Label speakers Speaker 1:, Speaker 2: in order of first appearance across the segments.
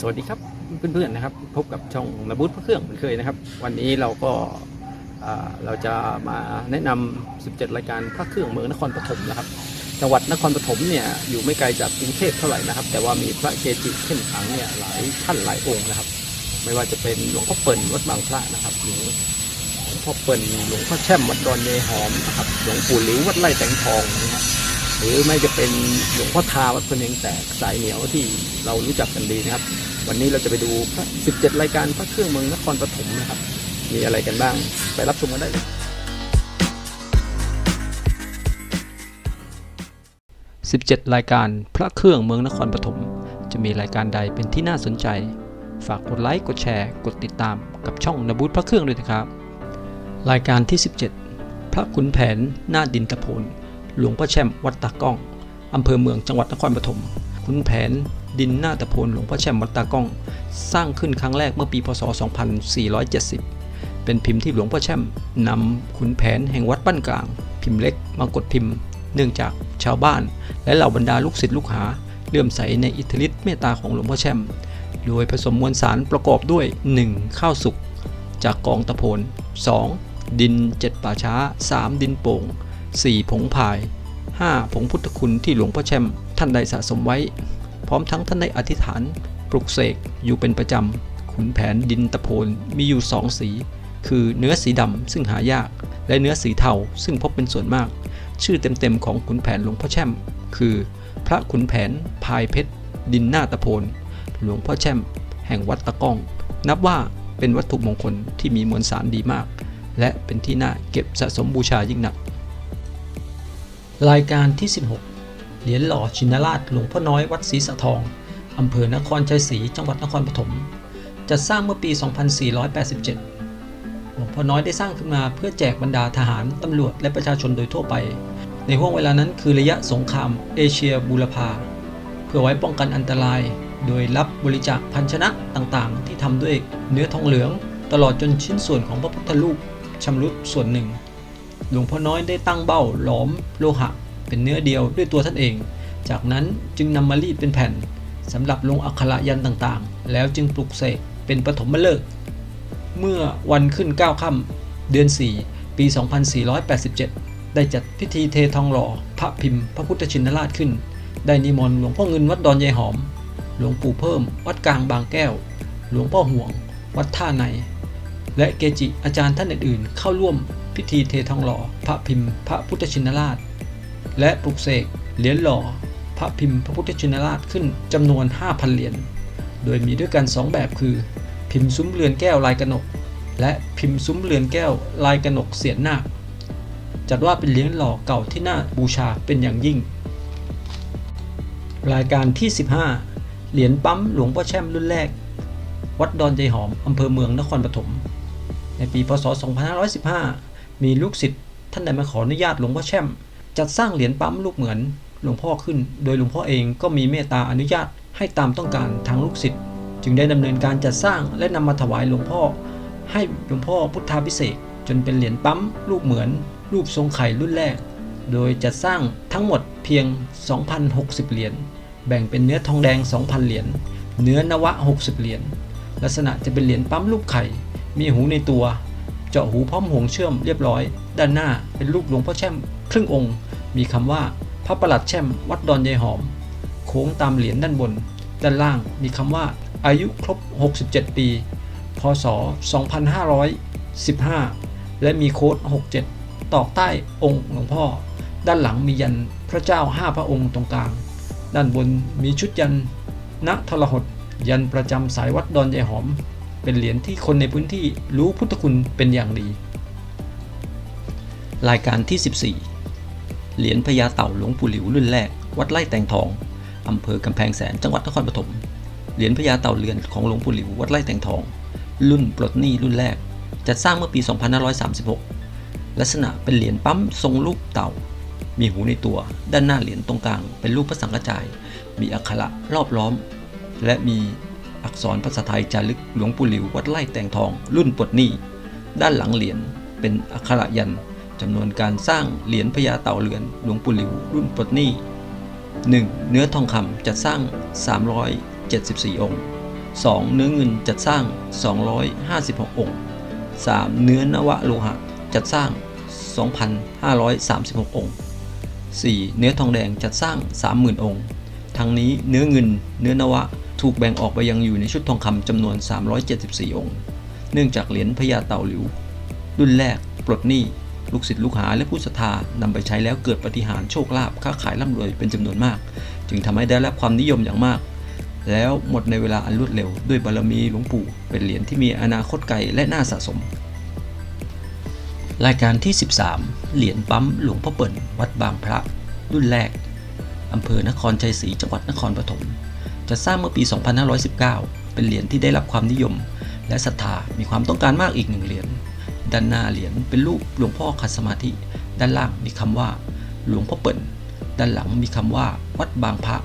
Speaker 1: สวัสดีครับเพื่อนๆนะครับ พบกับช่องระบุดพระเครื่องเหมือนเคยนะครับ วันนี้เราก็เราจะมาแนะนำ17 รายการพระเครื่องเมืองนครปฐมนะครับ จังหวัดนครปฐมเนี่ยอยู่ไม่ไกลจากกรุงเทพเท่าไหร่นะครับ แต่ว่ามีพระเกจิเข้มขังเนี่ยหลายท่านหลายองค์นะครับ ไม่ว่าจะเป็นหลวงพ่อเปิ่นวัดบางพระนะครับหรือหลวงพ่อเปิ่นหลวงพ่อแช่มวัดดอนเยหอมนะครับหลวงปู่หลิววัดไร่แตงทองนะครับ หรือไม่จะเป็นหลวงพ่อทาวัดพะเนงแตกสายเหนียวที่เรารู้จักกันดีนะครับ วันนี้เราจะไปดูพระ17 รายการพระเครื่องเมืองนครปฐมนะครับ มีอะไรกันบ้างไปรับชมกันได้เลย17 รายการพระเครื่องเมืองนครปฐมจะมีรายการใดเป็นที่น่าสนใจ ฝากกดไลค์กดแชร์ กดติดตามกับช่องนบูตพระเครื่องด้วยนะครับ รายการที่ 17 พระขุนแผนหน้าดินตะโพน หลวงพ่อแช่มวัดตากล้อง อำเภอเมืองจังหวัดนครปฐมขุนแผนดินหน้าตะโพนหลวงพ่อแช่มวัดตากล้อง สร้างขึ้นครั้งแรกเมื่อปีพศ 2470 เป็นพิมพ์ที่หลวงพ่อแช่มนำขุนแผนแห่งวัดบ้านกลาง พิมพ์เล็กมากดพิมพ์ เนื่องจากชาวบ้าน และเหล่าบรรดาลูกศิษย์ลูกหาเลื่อมใสในอิทธิฤทธิเมตตาของหลวงพ่อแช่ม โดยผสมมวลสารประกอบด้วย 1. ข้าวสุกจากกองตะโพน 2. ดิน 7 ป่าช้า 3. ดินโป่ง 4. ผงพาย 5. ผงพุทธคุณที่หลวงพ่อแช่มท่านได้สะสมไว้ พร้อมทั้งท่านได้อธิษฐานปลุกเสกอยู่เป็นประจำขุนแผนดินตะโพนมีอยู่สองสี คือเนื้อสีดำซึ่งหายาก และเนื้อสีเทาซึ่งพบเป็นส่วนมาก ชื่อเต็มๆของขุนแผนหลวงพ่อแช่ม คือ พระขุนแผนพายเพชร ดินหน้าตะโพนหลวงพ่อแช่ม แห่งวัดตะก้อง นับว่าเป็นวัตถุมงคลที่มีมวลสารดีมาก และเป็นที่น่าเก็บสะสมบูชายิ่งนัก รายการที่ 16 เหรียญหล่อชินราชหลวงพ่อน้อยวัดศรีสะทอง อำเภอนครชัยศรี จังหวัดนครปฐม จัดสร้างเมื่อปี 2487 หลวงพ่อน้อยได้สร้างขึ้นมาเพื่อแจกบรรดาทหาร ตำรวจ และประชาชนโดยทั่วไป ในห่วงเวลานั้นคือระยะสงคราม เอเชียบูรพา เพื่อไว้ป้องกันอันตราย โดยรับบริจาคพันชนะต่างๆ ที่ทำด้วยเนื้อทองเหลือง ตลอดจนชิ้นส่วนของพระพุทธรูปชำรุดส่วนหนึ่ง หลวงพ่อน้อยได้ตั้งเบ้าหลอมโลหะ เป็นเนื้อเดียวด้วยตัวท่านเอง จากนั้นจึงนำมารีดเป็นแผ่นสำหรับลงอักขระยันต่างๆ แล้วจึงปลุกเสกเป็นปฐมฤกษ์เมื่อวันขึ้น 9 ค่ำเดือน 4 ปี 2487 ได้จัดพิธีเททองหล่อ พระพิมพ์ พระพุทธชินราชขึ้น ได้นิมนต์หลวงพ่อเงินวัดดอนยายหอม หลวงปู่เพิ่ม วัดกลางบางแก้ว หลวงพ่อห่วง วัดท่าใน และเกจิอาจารย์ท่านอื่นๆ เข้าร่วม พิธีเททองหล่อ พระพิมพ์ พระพุทธชินราช และปลุกเสกเหรียญหล่อ พระพิมพ์ พระพุทธชินราชขึ้นจำนวน 5,000 เหรียญ โดยมีด้วยกัน 2 แบบคือ พิมพ์ซุ้มเรือนแก้วลายกระหนก และพิมพ์ซุ้มเรือนแก้วลายกระหนกเสียนนาคจัดว่าเป็นเหรียญหล่อเก่าที่น่าบูชาเป็นอย่างยิ่ง รายการที่ 15 เหรียญปั๊มหลวงพ่อแช่มรุ่นแรก วัดดอนใจหอมอำเภอเมืองนครปฐมในปี พศ 2515 มีลูกศิษย์ท่านได้มาขออนุญาตหลวงพ่อแช่ม จัดสร้างเหรียญปั๊มลูกเหมือนหลวงพ่อขึ้น โดยหลวงพ่อเองก็มีเมตตาอนุญาตให้ตามต้องการทางลูกศิษย์จึงได้ดำเนินการจัดสร้างและนำมาถวายหลวงพ่อ ให้หลวงพ่อพุทธาพิเศษจนเป็นเหรียญปั๊มลูกเหมือน รูปทรงไข่รุ่นแรก โดยจัดสร้างทั้งหมดเพียง 2,060 เหรียญแบ่งเป็นเนื้อทองแดง 2,000 เหรียญเนื้อนวะ 60 เหรียญลักษณะจะเป็นเหรียญปั๊มรูปไข่ มีหูในตัว เจาะหูพร้อมห่วงเชื่อมเรียบร้อย ด้านหน้าเป็นรูปหลวงพ่อแช่มครึ่งองค์ มีคำว่าพระประหลัดแช่มวัดดอนยายหอม โค้งตามเหรียญด้านบน ด้านล่างมีคำว่าอายุครบ 67 ปี พศ 2515 และมีโค้ด 67 ตอกใต้องค์หลวงพ่อ ด้านหลังมียันพระเจ้า 5 พระองค์ตรงกลาง ด้านบนมีชุดยันณทรหดยันประจำสายวัดดอนยายหอม เป็นเหรียญที่คนในพื้นที่รู้พุทธคุณเป็นอย่างดี รายการที่ 14 เหรียญพญาเต่าหลวงปู่หลิวรุ่นแรก วัดไร่แตงทองอำเภอกำแพงแสนจังหวัดนครปฐมเหรียญพญาเต่าเรือนของหลวงปู่หลิววัดไร่แตงทอง รุ่นปลดหนี้รุ่นแรก จัดสร้างเมื่อปี 2536 ลักษณะเป็นเหรียญปั๊มทรงรูปเต่า มีหูในตัว ด้านหน้าเหรียญตรงกลาง เป็นรูปพระสังฆจาย มีอักขระรอบล้อม และมี อักษรภาษาไทยจารึกหลวงปู่หลิววัดไร่แตงทอง รุ่นปลดหนี้ด้านหลังเหรียญเป็นอักขระยันจำนวนการสร้างเหรียญพญาเต่าเรือนหลวงปู่หลิวรุ่นปลดหนี้ 1. เนื้อทองคำจัดสร้าง 374 องค์ 2. เนื้อเงินจัดสร้าง 256 องค์ 3. เนื้อนวะโลหะจัดสร้าง 2,536 องค์ 4. เนื้อทองแดงจัดสร้าง 30,000 องค์ ทั้งนี้เนื้อเงิน เนื้อนวะ ถูกแบ่งออกไปยังอยู่ในชุดทองคำจำนวน 374 องค์ เนื่องจากเหรียญพญาเต่าหลิว รุ่นแรก ปลดหนี้ ลูกศิษย์ลูกหาและผู้ศรัทธานำไปใช้แล้วเกิดปฏิหารโชคลาภค้าขายร่ำรวยเป็นจำนวนมาก จึงทำให้ได้รับความนิยมอย่างมาก แล้วหมดในเวลาอันรวดเร็ว ด้วยบารมีหลวงปู่ เป็นเหรียญที่มีอนาคตไกลและน่าสะสม รายการที่ 13 เหรียญปั๊มหลวงพ่อเปิ่นวัดบางพระ รุ่นแรกอำเภอนครชัยศรีจังหวัดนครปฐม จะสร้างเมื่อปี 2519 เป็นเหรียญที่ได้รับความนิยม และศรัทธามีความต้องการมากอีกหนึ่งเหรียญ ด้านหน้าเหรียญเป็นรูปหลวงพ่อขัดสมาธิ ด้านล่างมีคำว่า หลวงพ่อเปิ่น ด้านหลังมีคำว่า วัดบางพระ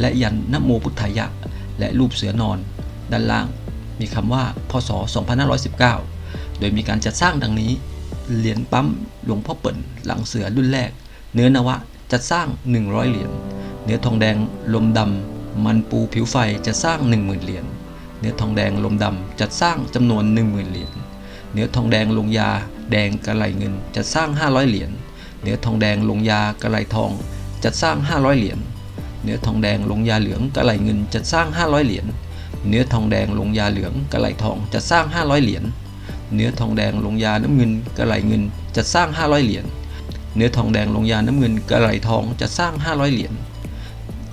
Speaker 1: และยันนโมพุทธายะ และรูปเสือนอน ด้านล่างมีคำว่า พศ 2519 โดยมีการจัดสร้างดังนี้ เหรียญปั๊มหลวงพ่อเปิ่น หลังเสือรุ่นแรก เนื้อนวะจัดสร้าง 100 เหรียญ เนื้อทองแดง ลมดำ มันปูผิวไฟจะสร้าง 10,000 เหรียญ เนื้อทองแดงลมดำจัดสร้างจำนวน 10,000 เหรียญ เนื้อทองแดงลงยา แดงกระไหลเงินจัดสร้าง 500 เหรียญ เนื้อทองแดงลงยากระไหลทองจัดสร้าง 500 เหรียญ เนื้อทองแดงลงยาเหลืองกระไหลเงินจัดสร้าง 500 เหรียญ เนื้อทองแดงลงยาเหลืองกระไหลทองจัดสร้าง 500 เหรียญ เนื้อทองแดงลงยาน้ำเงินกระไหลเงินจัดสร้าง 500 เหรียญ เนื้อทองแดงลงยาน้ำเงินกระไหลทองจัดสร้าง 500 เหรียญ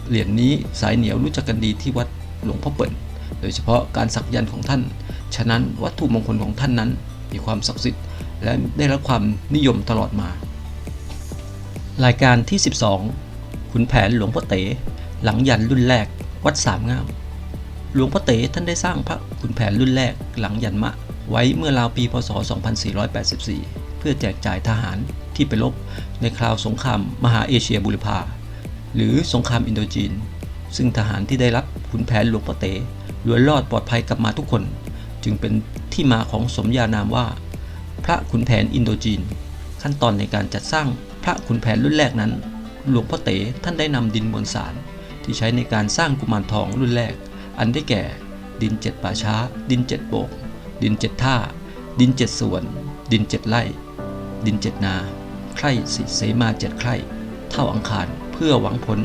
Speaker 1: เหรียญนี้สายเหนียวรู้จักกันดีที่วัดหลวงพ่อเปิ่น โดยเฉพาะการสักยันต์ของท่าน ฉะนั้นวัตถุมงคลของท่านนั้น มีความศักดิ์สิทธิ์และได้รับความนิยมตลอดมา รายการที่ 12 ขุนแผนหลวงพ่อเต๋หลังยันรุ่นแรก วัดสามงาม หลวงพ่อเต๋ท่านได้สร้างพระขุนแผนรุ่นแรกหลังยันมะ ไว้เมื่อราวปีพศ 2484 เพื่อแจกจ่ายทหารที่ไปรบในคราวสงครามมหาเอเชียบุรพา หรือสงครามอินโดจีน ซึ่งทหารที่ได้รับขุนแผนหลวงพ่อเต๋ล้วนรอดปลอดภัยกลับมาทุกคน จึงเป็นที่มาของสมญานามว่า พระขุนแผนอินโดจีน ขั้นตอนในการจัดสร้างพระขุนแผนรุ่นแรกนั้น หลวงพ่อเต๋ท่านได้นำดินมวลสาร ที่ใช้ในการสร้างกุมารทองรุ่นแรก อันได้แก่ ดินเจ็ดป่าช้า ดินเจ็ดโบก ดินเจ็ดท่า ดินเจ็ดสวน ดินเจ็ดไร่ ดินเจ็ดนาไข่สิเสมาเจ็ดไข่เท่าอังคาร พื่อหวังผล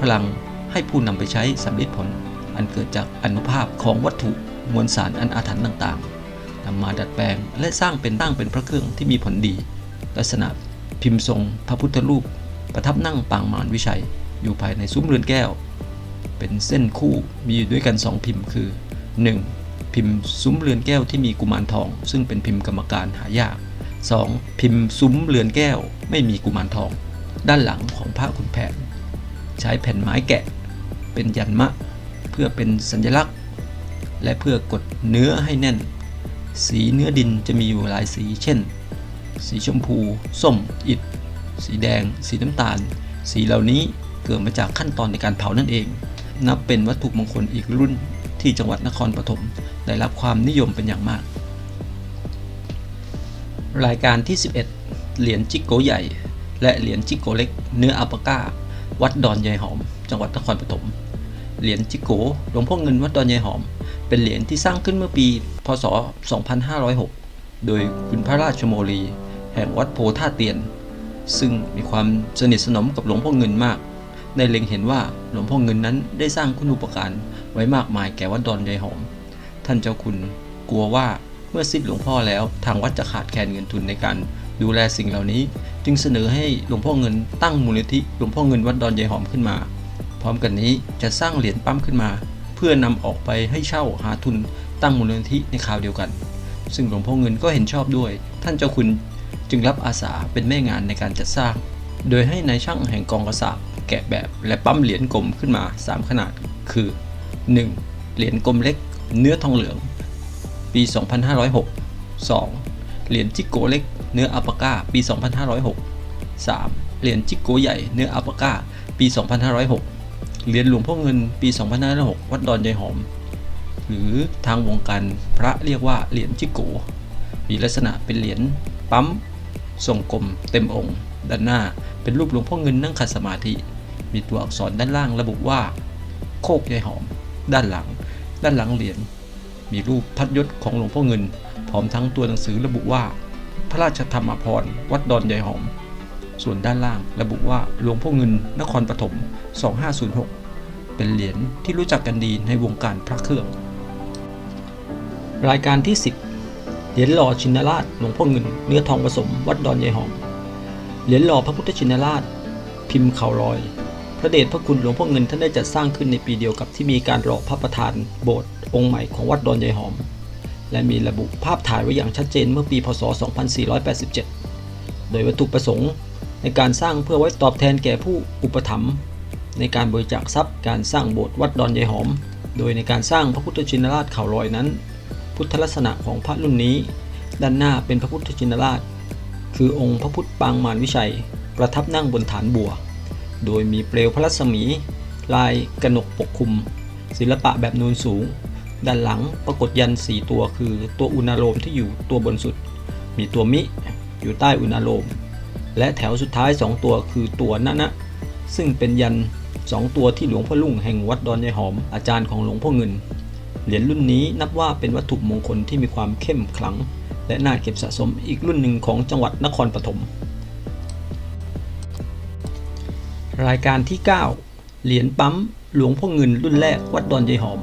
Speaker 1: พลังให้ผู้นำไปใช้สำเร็จผล อันเกิดจากอนุภาพของวัตถุมวลสารอันอาถรรพ์ต่างๆนำมาดัดแปลงและสร้างเป็นตั้งเป็นพระเครื่องที่มีผลดี ลักษณะพิมพ์ทรงพระพุทธรูป ประทับนั่งปางมารวิชัย อยู่ภายในซุ้มเรือนแก้ว เป็นเส้นคู่มีอยู่ด้วยกัน 2 พิมพ์คือ 1. พิมพ์ซุ้มเรือนแก้วที่มีกุมารทอง ซึ่งเป็นพิมพ์กรรมการหายาก 2. พิมพ์ซุ้มเรือนแก้ว ไม่มีกุมารทอง ด้านหลังของพระขุนแผน ใช้แผ่นไม้แกะเป็นยันมะ เพื่อเป็นสัญลักษณ์ และเพื่อกดเนื้อให้แน่น สีเนื้อดินจะมีอยู่หลายสี เช่น สีชมพู ส้ม อิฐ สีแดง สีน้ำตาล สีเหล่านี้เกิดมาจากขั้นตอนในการเผานั่นเอง นับเป็นวัตถุมงคลอีกรุ่นที่จังหวัดนครปฐมได้รับความนิยมเป็นอย่างมาก รายการที่ 11 เหรียญจิกโกใหญ่ และเหรียญจิกโกเล็ก เนื้ออัปก้า วัดดอนยายหอม จังหวัดนครปฐม เหรียญจิโกหลวงพ่อเงินวัดดอนยายหอม เป็นเหรียญที่สร้างขึ้นเมื่อปี พศ 2506 โดยคุณพระราชโมลี แห่งวัดโพธาเตียน ซึ่งมีความสนิทสนมกับหลวงพ่อเงินมากได้เล็งเห็นว่าหลวงพ่อเงินนั้นได้สร้างคุณูปการไว้มากมายแก่วัดดอนยายหอม ท่านเจ้าคุณกลัวว่าเมื่อสิ้นหลวงพ่อแล้วทางวัดจะขาดแคลนเงินทุนในการ ดูแลสิ่งเหล่านี้ จึงเสนอให้หลวงพ่อเงินตั้งมูลนิธิหลวงพ่อเงินวัดดอนยายหอมขึ้นมา พร้อมกันนี้จะสร้างเหรียญปั๊มขึ้นมา เพื่อนำออกไปให้เช่าหาทุนตั้งมูลนิธิในคราวเดียวกัน ซึ่งหลวงพ่อเงินก็เห็นชอบด้วย ท่านเจ้าคุณจึงรับอาสาเป็นแม่งานในการจัดสร้าง โดยให้นายช่างแห่งกองกระสาบแกะแบบและปั๊มเหรียญกลมขึ้นมา 3 ขนาด คือ 1. เหรียญกลมเล็ก เนื้อทองเหลือง ปี 2506 2. เหรียญจิกโกเล็ก เนื้ออัลปาก้าปี 2506 3. เหรียญจิกโกใหญ่เนื้ออัลปาก้าปี 2506 เหรียญหลวงพ่อเงินปี 2506 วัดดอนยายหอม หรือทางวงการพระเรียกว่าเหรียญจิกโก มีลักษณะเป็นเหรียญปั๊มทรงกลมเต็มองค์ ด้านหน้าเป็นรูปหลวงพ่อเงินนั่งขัดสมาธิ มีตัวอักษรด้านล่างระบุว่า โคกยายหอม ด้านหลัง ด้านหลังเหรียญมีรูปพัดยศของหลวงพ่อเงิน พร้อมทั้งตัวหนังสือระบุว่า พระราชธรรมพรวัดดอนยายหอม ส่วนด้านล่างระบุว่าหลวงพ่อเงินนครปฐม 2506 เป็นเหรียญที่รู้จักกันดีในวงการพระเครื่อง รายการที่ 10 เหรียญหล่อชินราชหลวงพ่อเงินเนื้อทองผสม วัดดอนยายหอม เหรียญหล่อพระพุทธชินราช พิมพ์เข่าลอย พระเดชพระคุณหลวงพ่อเงินท่านได้จัดสร้างขึ้นในปีเดียวกับที่มีการหล่อพระประธานโบสถ์องค์ใหม่ของวัดดอนยายหอม และมีระบุภาพถ่ายไว้อย่างชัดเจนเมื่อปีพศ 2487 โดยวัตถุประสงค์ในการสร้างเพื่อไว้ตอบแทนแก่ผู้อุปถัมภ์ในการบริจาคทรัพย์การสร้างโบสถ์วัดดอนยายหอม โดยในการสร้างพระพุทธชินราชเข่าลอยนั้น พุทธลักษณะของพระรุ่นนี้ ด้านหน้าเป็นพระพุทธชินราช คือองค์พระพุทธปางมารวิชัย ประทับนั่งบนฐานบัว โดยมีเปลวพระรัศมี ลายกระหนกปกคลุม ศิลปะแบบนูนสูง ด้านหลังปรากฏยันสี่ตัวคือตัวอุณาโลมที่อยู่ตัวบนสุด มีตัวมิ อยู่ใต้อุณาโลม และแถวสุดท้าย 2 ตัวคือตัวนะนะ ซึ่งเป็นยันต์สองตัวที่หลวงพ่อลุ่งแห่งวัดดอนยายหอมอาจารย์ของหลวงพ่อเงิน เหรียญรุ่นนี้นับว่าเป็นวัตถุมงคลที่มีความเข้มขลัง และน่าเก็บสะสมอีกรุ่นหนึ่งของจังหวัดนครปฐมรายการที่ 9 เหรียญปั๊มหลวงพ่อเงินรุ่นแรกวัดดอนยายหอม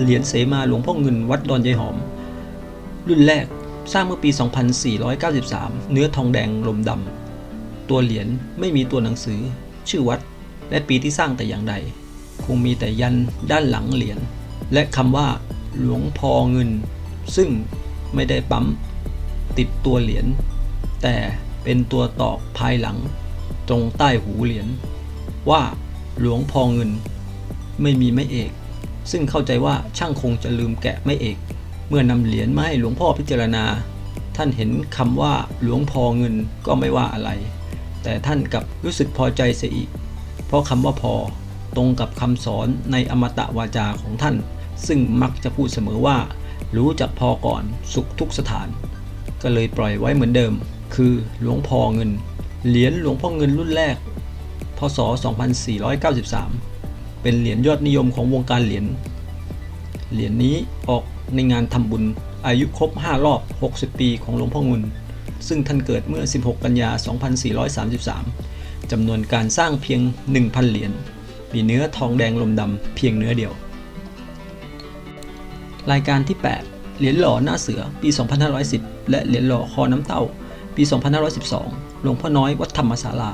Speaker 1: เหรียญเสมาหลวงพ่อเงินวัดดอนยายหอม รุ่นแรกสร้างเมื่อปี 2493 เนื้อทองแดงลมดำ ตัวเหรียญไม่มีตัวหนังสือ ชื่อวัด และปีที่สร้างแต่อย่างใด คงมีแต่ยันด้านหลังเหรียญและคำว่า หลวงพอเงิน ซึ่งไม่ได้ปั๊ม ติดตัวเหรียญแต่เป็นตัวตอกภายหลัง ตรงใต้หูเหรียญว่าหลวงพอเงิน ไม่มีไม่เอก ซึ่งเข้าใจว่าช่างคงจะลืมแกะไม่เอก เมื่อนำเหรียญมาให้หลวงพ่อพิจารณา ท่านเห็นคำว่าหลวงพอเงินก็ไม่ว่าอะไร แต่ท่านกับรู้สึกพอใจเสียอีก เพราะคำว่าพอตรงกับคำสอนในอมตะวาจาของท่าน ซึ่งมักจะพูดเสมอว่า รู้จักพอก่อนสุขทุกสถาน ก็เลยปล่อยไว้เหมือนเดิม คือหลวงพอเงิน เหรียญหลวงพ่อเงินรุ่นแรก พศ 2493 เป็นเหรียญยอดนิยมของวงการเหรียญ เหรียญนี้ออกในงานทำบุญอายุครบ 5 รอบ 60 ปีของหลวงพ่อเงินซึ่งท่านเกิดเมื่อ 16 กันยา 2433 จำนวนการสร้างเพียง 1,000 เหรียญ มีเนื้อทองแดงลมดำเพียงเนื้อเดียว รายการที่ 8 เหรียญหล่อหน้าเสือปี 2510 และเหรียญหล่อคอน้ำเต้า ปี 2512 หลวงพ่อน้อยวัดธรรมศาลา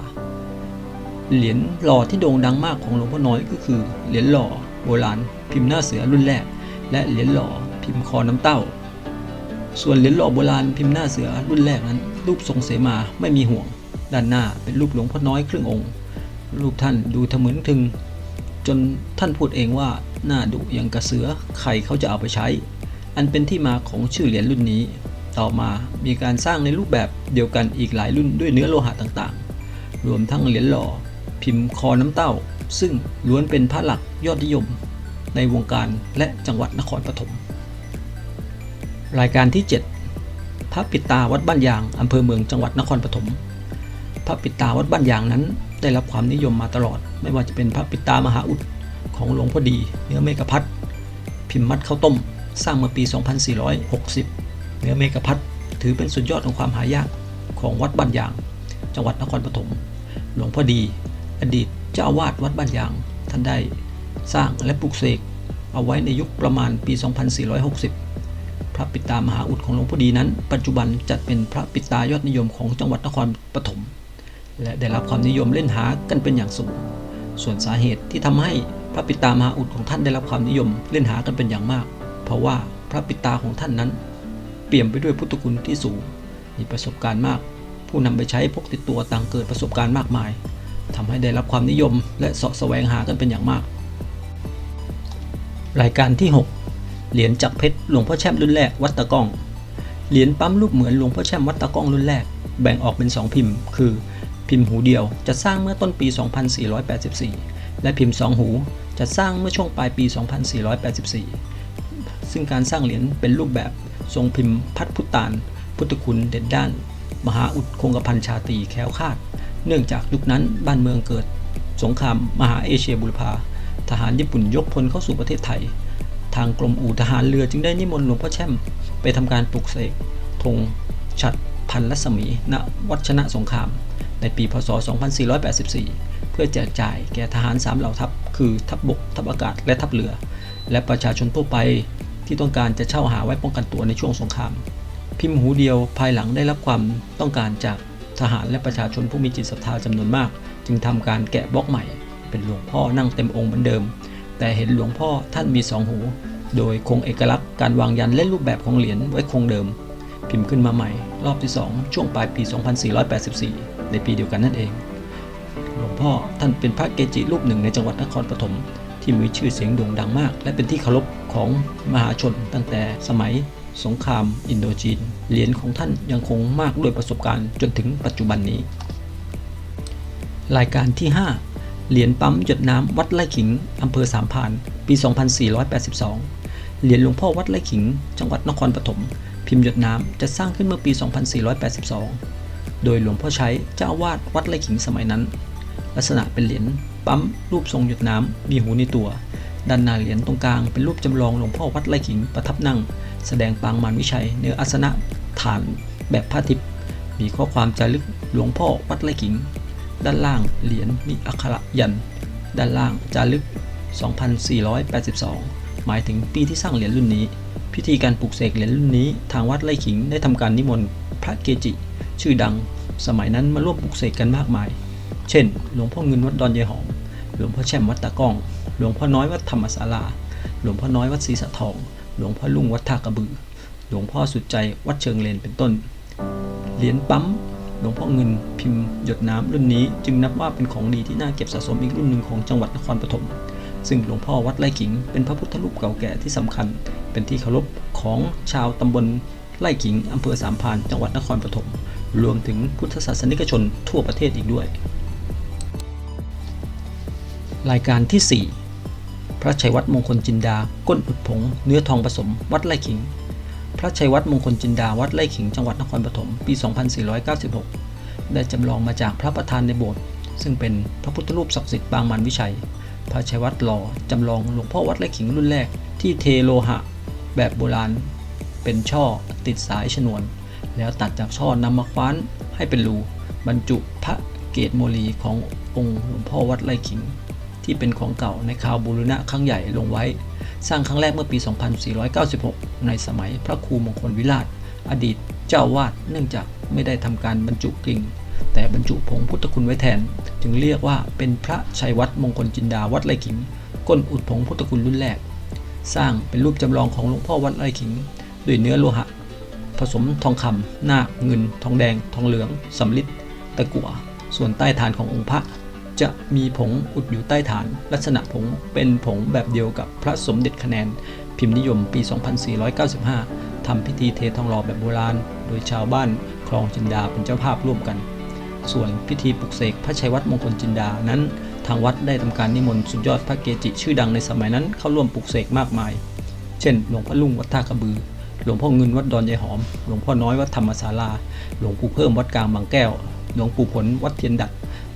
Speaker 1: เหรียญหล่อที่โด่งดังมากของหลวงพ่อน้อยก็คือเหรียญหล่อโบราณพิมพ์หน้าเสือรุ่นแรก และเหรียญหล่อพิมพ์คอน้ำเต้า ส่วนเหรียญหล่อโบราณพิมพ์หน้าเสือรุ่นแรกนั้น รูปทรงเสมาไม่มีห่วง ด้านหน้าเป็นรูปหลวงพ่อน้อยครึ่งองค์ รูปท่านดูทะมึนทึง จนท่านพูดเองว่าหน้าดุอย่างกระเสือใครเขาจะเอาไปใช้ อันเป็นที่มาของชื่อเหรียญรุ่นนี้ ต่อมามีการสร้างในรูปแบบเดียวกันอีกหลายรุ่นด้วยเนื้อโลหะต่างๆ รวมทั้งเหรียญหล่อ พิมพ์คอน้ำเต้า ซึ่งล้วนเป็นพระหลักยอดนิยม ในวงการและจังหวัดนครปฐมรายการที่ 7 พระปิตาวัดบ้านยางอำเภอเมืองจังหวัดนครปฐมพระปิตาวัดบ้านยางนั้น ได้รับความนิยมมาตลอด ไม่ว่าจะเป็นพระปิตามหาอุดของหลวงพ่อดี เนื้อเมกพัดพิมพ์มัดข้าวต้ม สร้างเมื่อปี 2460 เนื้อเมกพัดถือเป็นสุดยอดของความหายากของวัดบ้านยาง จังหวัดนครปฐมหลวงพ่อดี อดีตเจ้าอาวาสวัดบ้านยาง ท่านได้สร้างและปลูกเสกเอาไว้ในยุคประมาณปี 2460 พระปิตามหาอุดของหลวงพ่อดีนั้น ปัจจุบันจัดเป็นพระปิตายอดนิยมของจังหวัดนครปฐม และได้รับความนิยมเล่นหากันเป็นอย่างสูง ส่วนสาเหตุที่ทำให้พระปิตามหาอุดของท่านได้รับความนิยมเล่นหากันเป็นอย่างมาก เพราะว่าพระปิตาของท่านนั้น เปี่ยมไปด้วยพุทธคุณที่สูง มีประสบการณ์มาก ผู้นำไปใช้พกติดตัวต่างเกิดประสบการณ์มากมาย ทำให้ได้รับความนิยมและเสาะแสวงหากันเป็นอย่างมาก รายการที่ 6 เหรียญจักรเพชรหลวงพ่อแช่มรุ่นแรกวัดตะก้อง เหรียญปั๊มรูปเหมือนหลวงพ่อแช่มวัดตะก้องรุ่นแรก แบ่งออกเป็น 2 พิมพ์ คือพิมพ์หูเดียวจะสร้างเมื่อต้นปี 2484 และพิมพ์ 2 หูจะสร้างเมื่อช่วงปลายปี 2484 ซึ่งการสร้างเหรียญเป็นรูปแบบทรงพิมพ์พัดพุตาน พุทธคุณเด่นด้าน มหาอุดคงกระพันชาตรีแคล้วคลาด เนื่องจากยุคนั้นบ้านเมืองเกิด สงครามมหาเอเชียบุรพา ทหารญี่ปุ่นยกพลเข้าสู่ประเทศไทย ทางกรมอู่ทหารเรือจึงได้นิมนต์หลวงพ่อแช่ม ไปทำการปลุกเสกธงฉัดพันรัศมี ณ วัชนะสงคราม ในปีพศ 2484 เพื่อแจกจ่ายแก่ทหารสามเหล่าทัพ คือทัพบบก ทัพอากาศ และทัพเรือ และประชาชนทั่วไปที่ต้องการจะเช่าหาไว้ป้องกันตัวในช่วงสงคราม พิมพ์หูเดียวภายหลังได้รับความต้องการจาก ทหารและประชาชนผู้มีจิตศรัทธาจำนวนมาก จึงทำการแกะบล็อกใหม่ เป็นหลวงพ่อนั่งเต็มองค์เหมือนเดิม แต่เห็นหลวงพ่อท่านมีสองหู โดยคงเอกลักษณ์การวางยันและรูปแบบของเหรียญไว้คงเดิม พิมพ์ขึ้นมาใหม่ รอบที่ 2 ช่วงปลายปี 2484 ในปีเดียวกันนั่นเอง หลวงพ่อท่านเป็นพระเกจิรูปหนึ่งในจังหวัดนครปฐมที่มีชื่อเสียงโด่งดังมาก และเป็นที่เคารพของมหาชนตั้งแต่สมัย สงครามอินโดจีน เหรียญของท่านยังคงมากด้วยประสบการณ์จนถึงปัจจุบันนี้ รายการที่ 5 เหรียญปั๊มหยดน้ำวัดไร่ขิงอำเภอสามพาน ปี 2482 เหรียญหลวงพ่อวัดไร่ขิง จังหวัดนครปฐมพิมพ์หยดน้ำจะสร้างขึ้นเมื่อปี 2482 โดยหลวงพ่อใช้เจ้าอาวาดวัดไร่ขิงสมัยนั้น ลักษณะเป็นเหรียญปั๊มรูปทรงหยดน้ำมีหูในตัวด้านหน้าเหรียญตรงกลางเป็นรูปจำลองหลวงพ่อวัดไร่ขิงประทับนั่ง แสดงปางมารวิชัยเนื้ออาสนะฐานแบบผ้าทิพย์มีข้อความจารึกหลวงพ่อวัดไร่ขิง ด้านล่างเหรียญมีอักขระยัน ด้านล่างจารึก 2482 หมายถึงปีที่สร้างเหรียญรุ่นนี้ พิธีการปลุกเสกเหรียญรุ่นนี้ทางวัดไร่ขิงได้ทำการนิมนต์พระเกจิ ชื่อดัง สมัยนั้นมาร่วมปลุกเสกกันมากมาย เช่น หลวงพ่อเงินวัดดอนยายหอม หลวงพ่อแช่มวัดตะก้อง หลวงพ่อน้อยวัดธรรมศาลา หลวงพ่อน้อยวัดศรีสะทอง หลวงพ่อลุงวัดท่ากระบือ หลวงพ่อสุดใจวัดเชิงเลนเป็นต้น เหรียญปั๊ม หลวงพ่อเงินพิมพ์หยดน้ำรุ่นนี้ จึงนับว่าเป็นของดีที่น่าเก็บสะสมอีกรุ่นหนึ่งของจังหวัดนครปฐม ซึ่งหลวงพ่อวัดไร่ขิง เป็นพระพุทธรูปเก่าแก่ที่สำคัญ เป็นที่เคารพของชาวตำบลไร่ขิงอำเภอสามพานจังหวัดนครปฐม รวมถึงพุทธศาสนิกชนทั่วประเทศอีกด้วย รายการที่4 พระชัยวัฒน์มงคลจินดา ก้นอุดผง เนื้อทองผสม วัดไร่ขิง พระชัยวัฒน์มงคลจินดา วัดไร่ขิง จังหวัดนครปฐม ปี 2496 ได้จำลองมาจากพระประธานในโบสถ์ ซึ่งเป็นพระพุทธรูปศักดิ์สิทธิ์ปางมันวิชัย พระชัยวัฒน์หล่อจำลองหลวงพ่อวัดไร่ขิงรุ่นแรก ที่เทโลหะ แบบโบราณ เป็นช่อ ติดสายชนวน แล้วตัดจากช่อนำมาคว้านให้เป็นรู บรรจุพระเกตโมลีขององค์หลวงพ่อวัดไร่ขิง ที่เป็นของเก่าในคาวบูรณะครั้งใหญ่ลงไว้ สร้างครั้งแรกเมื่อปี 2496 ในสมัยพระครูมงคลวิราช อดีตเจ้าวาดเนื่องจากไม่ได้ทำการบรรจุกิ่ง แต่บรรจุผงพุทธคุณไว้แทน จึงเรียกว่าเป็นพระชัยวัฒน์มงคลจินดาวัดไร่ขิง ก้นอุดผงพุทธคุณรุ่นแรก สร้างเป็นรูปจำลองของหลวงพ่อวัดไร่ขิง ด้วยเนื้อโลหะ ผสมทองคำหน้าคเงิน ทองแดง ทองเหลืองสำริดตะกั่วส่วนใต้ฐานขององค์พระ จะมีผงอุดอยู่ใต้ฐาน ลักษณะผงเป็นผงแบบเดียวกับพระสมเด็จคะแนน พิมพ์นิยมปี 2495 ทำพิธีเททองหล่อแบบโบราณ โดยชาวบ้านคลองจินดาเป็นเจ้าภาพร่วมกัน ส่วนพิธีปลุกเสกพระชัยวัฒน์มงคลจินดานั้น ทางวัดได้ทำการนิมนต์สุดยอดพระเกจิชื่อดังในสมัยนั้นเข้าร่วมปลุกเสกมากมาย เช่น หลวงพ่อลุงวัดท่ากระบือหลวงพ่อเงินวัดดอนยายหอม หลวงพ่อน้อยวัดธรรมศาลา หลวงปู่เพิ่มวัดกลางบางแก้ว หลวงปู่ผลวัดเทียนดัด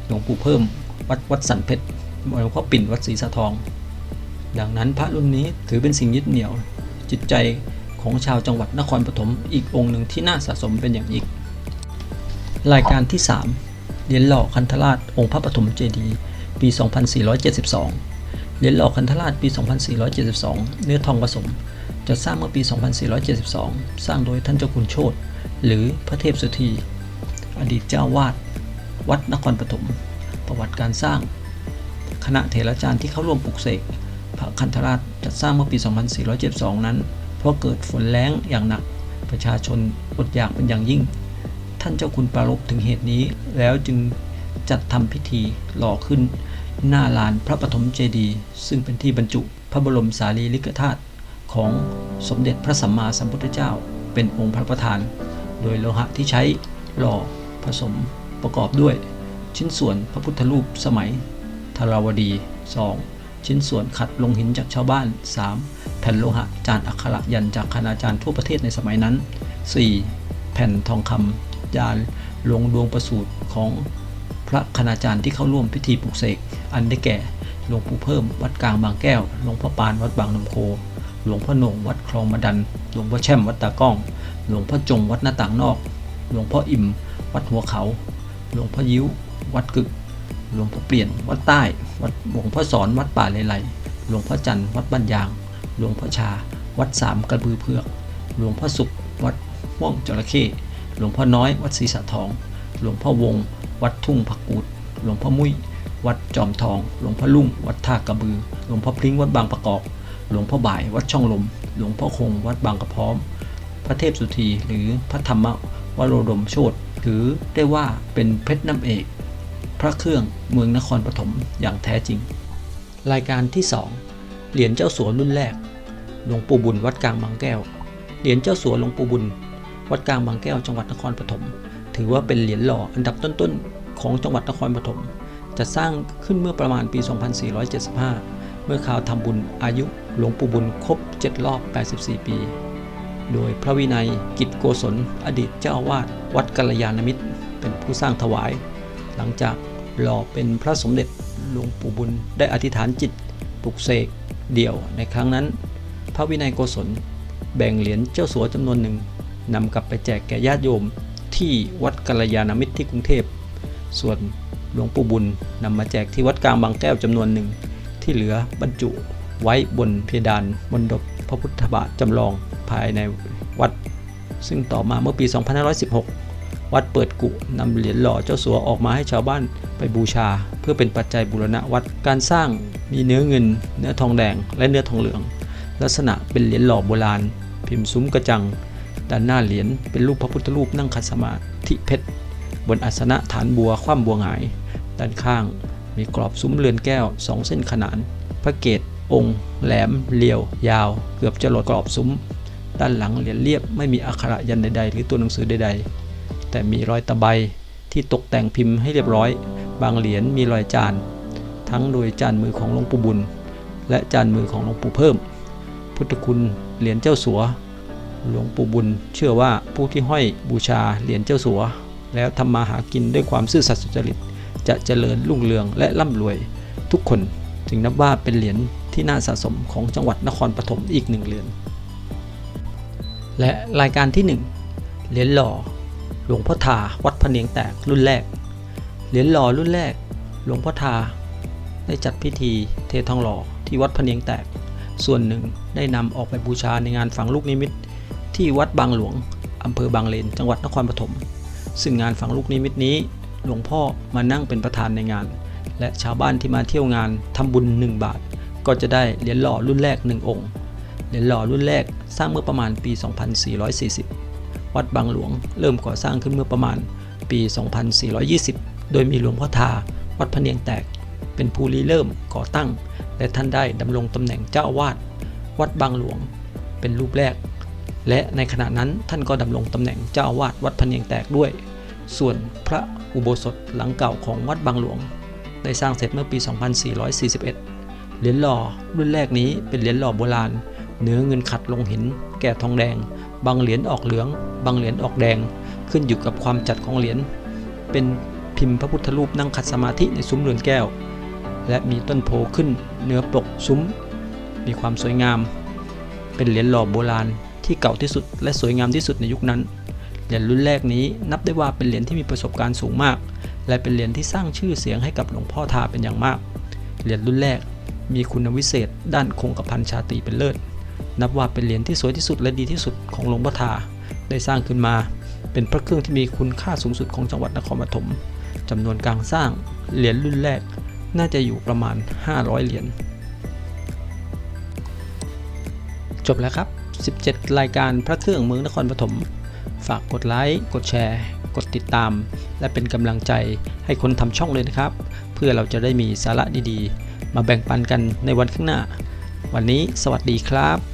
Speaker 1: หลวงปู่เพิ่ม วัดวัดสันเพชรหลวงพ่อปิ่นวัดศรีสะทอง ดังนั้นพระรุ่นนี้ถือเป็นสิ่งยึดเหนี่ยว จิตใจของชาวจังหวัดนครปฐมอีกองค์หนึ่งที่น่าสะสมเป็นอย่างยิ่งรายการที่ 3 เหรียญหล่อคันธราชองค์พระปฐมเจดีย์ปี 2472 เหรียญหล่อคันธราชปี 2472 เนื้อทองผสมจะสร้างเมื่อปี 2472 สร้างโดยท่านเจ้าคุณโชตหรือพระเทพสุธี อดีตเจ้าวาด วัดนครปฐม ประวัติการสร้าง คณะเถรจารย์ที่เข้าร่วมปลุกเสกพระคันธราชจัดสร้างเมื่อปี 2472 นั้น เพราะเกิดฝนแล้งอย่างหนักประชาชนอดอยากเป็นอย่างยิ่ง ท่านเจ้าคุณปรารภถึงเหตุนี้แล้วจึงจัดทำพิธีหล่อขึ้น หน้าลานพระปฐมเจดีย์ซึ่งเป็นที่บรรจุพระบรมสารีริกธาตุของสมเด็จพระสัมมาสัมพุทธเจ้า เป็นองค์พระประธาน โดยโลหะที่ใช้หล่อผสมประกอบด้วย ชิ้นส่วนพระพุทธรูปสมัยธาราวดี 2. ชิ้นส่วนขัดลงหินจากชาวบ้าน 3. แผ่นโลหะจานอักขระยันจากคณาจารย์ทั่วประเทศในสมัยนั้น 4. แผ่นทองคำยานลงดวงประสูตรของพระคณาจารย์ที่เข้าร่วมพิธีปลุกเสก อันได้แก่หลวงปู่เพิ่มวัดกลางบางแก้วหลวงพ่อปานวัดบางนมโคหลวงพ่อโหนงวัดคลองมาดัน หลวงพ่อแช่มวัดตากล้อง หลวงพ่อจงวัดหน้าต่างนอก หลวงพ่ออิ่ม วัดหัวเขา หลวงพ่อยิ้ว วัดกึก หลวงพ่อเปลี่ยน วัดใต้ วัดหลวงพ่อสอน วัดป่าเลไลหลวงพ่อจันทร์ วัดบ้านยาง หลวงพ่อชา วัดสามกระบือเผือก หลวงพ่อสุข วัดม่วงจระเข้ หลวงพ่อน้อย วัดศรีสะทอง หลวงพ่อวง วัดทุ่งผักกูด หลวงพ่อมุ้ย วัดจอมทอง หลวงพ่อลุ่งวัดท่ากระบือ หลวงพ่อพริ้ง วัดบางประกอบ หลวงพ่อบ่าย วัดช่องลม หลวงพ่อคง วัดบางกระพร้อม พระเทพสุธี หรือพระธรรมวโรดมโชตถือได้ว่าเป็นเพชรน้ำเอก พระเครื่องเมืองนครปฐมอย่างแท้จริง รายการที่ 2 เหรียญเจ้าสัวรุ่นแรก หลวงปู่บุญวัดกลางบางแก้ว เหรียญเจ้าสัวหลวงปู่บุญ วัดกลางบางแก้วจังหวัดนครปฐม ถือว่าเป็นเหรียญหล่ออันดับต้นๆ ของจังหวัดนครปฐม จะสร้างขึ้นเมื่อประมาณปี 2475 เมื่อข่าวทำบุญอายุหลวงปู่บุญครบ 7 รอบ 84 ปี โดยพระวินัยกิจโกศลอดีตเจ้าวาสวัดกัลยาณมิตร เป็นผู้สร้างถวาย หลังจาก หล่อเป็นพระสมเด็จหลวงปู่บุญได้อธิษฐานจิตปลุกเสกเดี่ยวในครั้งนั้น พระวินัยโกศล แบ่งเหรียญเจ้าสัวจำนวนหนึ่งนำกลับไปแจกแก่ญาติโยมที่วัดกัลยาณมิตรที่กรุงเทพ ส่วนหลวงปู่บุญนำมาแจกที่วัดกลางบางแก้วจำนวนหนึ่ง ที่เหลือบรรจุไว้บนเพดานบนดบพระพุทธบาทจำลองภายในวัด ซึ่งต่อมาเมื่อปี 2516 วัดเปิดกุนำเหรียญหล่อเจ้าสัวออกมาให้ชาวบ้านไปบูชา เพื่อเป็นปัจจัยบูรณะวัดการสร้างมีเนื้อเงิน เนื้อทองแดง และเนื้อทองเหลือง ลักษณะเป็นเหรียญหล่อโบราณ พิมพ์ซุ้มกระจัง ด้านหน้าเหรียญเป็นรูปพระพุทธรูปนั่งขัดสมาธิเพชรบนอาสนะฐานบัวคว่ำบัวหงาย ด้านข้างมีกรอบซุ้มเรือนแก้วสองเส้นขนาน พระเกศองค์ แหลมเรียว ยาว เกือบจะหลดกรอบซุ้ม ด้านหลังเหรียญเรียบไม่มีอักขระยันใดๆ หรือตัวหนังสือใดๆ แต่มีรอยตะไบที่ตกแต่งพิมพ์ให้เรียบร้อย บางเหรียญมีรอยจาน ทั้งโดยจานมือของหลวงปู่บุญ และจานมือของหลวงปู่เพิ่ม พุทธคุณเหรียญเจ้าสัว หลวงปู่บุญ เชื่อว่าผู้ที่ห้อยบูชาเหรียญเจ้าสัว แล้วทำมาหากินด้วยความซื่อสัตย์สุจริต จะเจริญรุ่งเรืองและร่ำรวย ทุกคนจึงนับว่าเป็นเหรียญที่น่าสะสมของจังหวัดนครปฐมอีกหนึ่งเหรียญและรายการที่ 1 เหรียญหล่อ หลวงพ่อทาวัดพะเนียงแตกรุ่นแรก เหรียญหล่อรุ่นแรก หลวงพ่อทา ได้จัดพิธีเททองหล่อที่วัดพะเนียงแตก ส่วนหนึ่งได้นำออกไปบูชาในงานฝังลูกนิมิต ที่วัดบางหลวงอำเภอบางเลน จังหวัดนครปฐม ซึ่งงานฝังลูกนิมิตนี้ หลวงพ่อมานั่งเป็นประธานในงาน และชาวบ้านที่มาเที่ยวงานทำบุญ 1 บาท ก็จะได้เหรียญหล่อรุ่นแรก 1 องค์ เหรียญหล่อรุ่นแรกสร้างเมื่อประมาณปี 2440 วัดบางหลวง เริ่มก่อสร้างขึ้นเมื่อประมาณปี 2420 โดยมีหลวงพ่อทา วัดพะเนียงแตก เป็นผู้ริเริ่มก่อตั้ง และท่านได้ดำรงตำแหน่งเจ้าอาวาสวัดบางหลวง เป็นรูปแรก และในขณะนั้นท่านก็ดำรงตำแหน่งเจ้าอาวาสวัดพะเนียงแตกด้วย ส่วนพระอุโบสถหลังเก่าของวัดบางหลวง ได้สร้างเสร็จเมื่อปี 2441 เหรียญหล่อรุ่นแรกนี้เป็นเหรียญหล่อโบราณ เนื้อเงินขัดลงหิน แก่ทองแดง บางเหรียญออกเหลือง บางเหรียญออกแดง ขึ้นอยู่กับความจัดของเหรียญ เป็นพิมพ์พระพุทธรูปนั่งขัดสมาธิในซุ้มเรือนแก้ว และมีต้นโพขึ้นเนื้อปกซุ้ม มีความสวยงาม เป็นเหรียญหล่อโบราณที่เก่าที่สุด และสวยงามที่สุดในยุคนั้น เหรียญรุ่นแรกนี้นับได้ว่าเป็นเหรียญที่มีประสบการณ์สูงมาก และเป็นเหรียญที่สร้างชื่อเสียงให้กับหลวงพ่อทาเป็นอย่างมาก เหรียญรุ่นแรกมีคุณวิเศษ ด้านคงกระพันชาตรีเป็นเลิศ นับว่าเป็นเหรียญที่สวยที่สุดและดีที่สุดของหลวงพ่อทาได้สร้างขึ้นมา เป็นพระเครื่องที่มีคุณค่าสูงสุดของจังหวัดนครปฐมจำนวนการสร้างเหรียญรุ่นแรก น่าจะอยู่ประมาณ 500 เหรียญจบแล้วครับ 17 รายการพระเครื่องเมืองนครปฐมฝากกดไลค์ กดแชร์ กดติดตาม และเป็นกำลังใจให้คนทำช่องเลยนะครับ เพื่อเราจะได้มีสาระดีๆ มาแบ่งปันกันในวันข้างหน้า วันนี้สวัสดีครับ